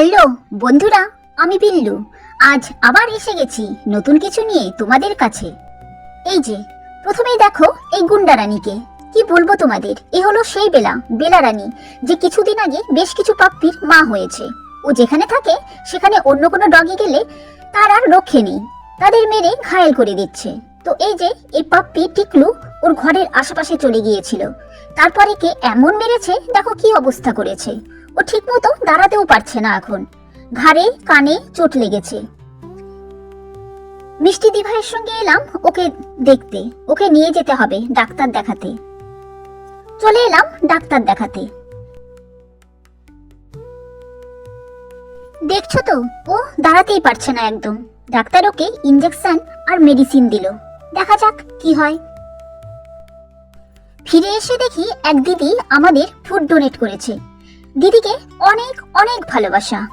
Hello, বন্ধুরা, আমি বিল্লু। আজ আবার এসে গেছি নতুন কিছু নিয়ে তোমাদের কাছে। এই যে, প্রথমেই দেখো এই গুন্ডা রানীকে। কি বলব তোমাদের, এ হলো সেই বেলা বেলা রানী, যে কিছুদিন আগে বেশ কিছু পাপ্পির মা হয়েছে। ও যেখানে থাকে, সেখানে অন্য কোনো ডগে গেলে তার আর রক্ষে নেই। তাদের মেরে ঘায়েল করে দিচ্ছে। তো এই যে, এই পাপ্পি টিকলু ওর ঘরের আশেপাশে চলে গিয়েছিল। তারপরে কে এমন মেরেছে, দেখো কি অবস্থা করেছে। ও ঠিক মতো দাঁড়াতেও পারছে না এখন। ঘাড়ে, কানে চোট লেগেছে। মিষ্টি দিভাইয়ের সঙ্গে এলাম ওকে দেখতে। ওকে নিয়ে যেতে হবে ডাক্তার দেখাতে। চলে এলাম ডাক্তার দেখাতে। দেখছ তো, ও দাঁড়াতেই পারছে না একদম। ডাক্তার ওকে ইঞ্জেকশন আর মেডিসিন দিল। দেখা যাক কি হয়। ফিরে এসে দেখি এক দিদি আমাদের ফুড ডোনেট করেছে। দিদিকে অনেক অনেক ভালোবাসা।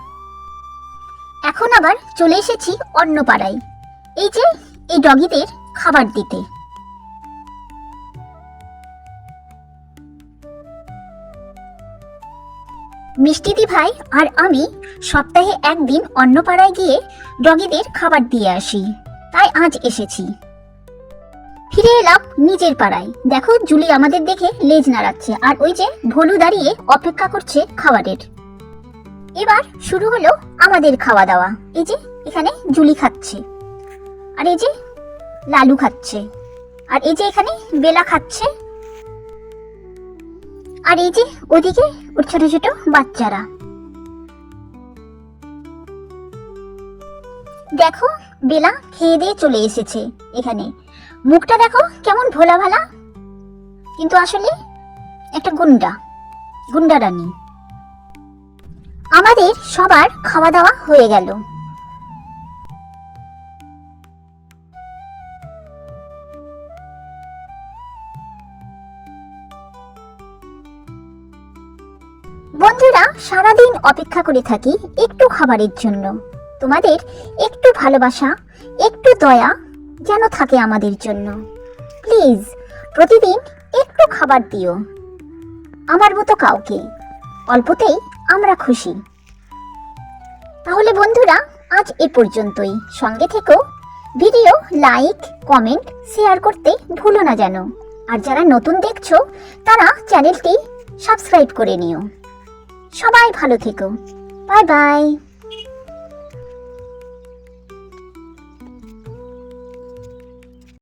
এখন আবার চলে এসেছি অন্য পাড়ায় এই যে, এই ডগিদের খাবার দিতে। মিষ্টিদি ভাই আর আমি সপ্তাহে একদিন অন্য পাড়ায় গিয়ে ডগিদের খাবার দিয়ে আসি। তাই আজ এসেছি। ফিরে এলাম নিজের পাড়ায়। দেখো, জুলি আমাদের দেখে লেজ নাড়াচ্ছে আর ওই যে ভলু দাঁড়িয়ে অপেক্ষা করছে খাবারের এবার শুরু হলো আমাদের খাওয়া দাওয়া এই যে এখানে জুলি খাচ্ছে। আর এই যে লালু খাচ্ছে। আর এই যে এখানে বেলা খাচ্ছে। আর এই যে ওদিকে ওর ছোট ছোট বাচ্চারা। দেখো, বেলা খেয়ে দিয়ে চলে এসেছে এখানে। মুখটা দেখো, কেমন ভোলা ভালা। কিন্তু আসলে একটা গুন্ডা গুন্ডা রানী। আমাদের সবার খাওয়া দাওয়া হয়ে গেল। বন্ধুরা, সারাদিন অপেক্ষা করে থাকি একটু খাবারের জন্য। তোমাদের একটু ভালোবাসা, একটু দয়া যেন থাকে আমাদের জন্য। প্লিজ, প্রতিদিন একটু খাবার দিও। আমার মতো কাউকে। অল্পতেই আমরা খুশি। তাহলে বন্ধুরা, আজ এ পর্যন্তই। সঙ্গে থেকো, ভিডিও লাইক, কমেন্ট, শেয়ার করতে ভুলো না যেন। আর যারা নতুন দেখছ, তারা চ্যানেলটি সাবস্ক্রাইব করে নিও। সবাই ভালো থেকো। Bye bye.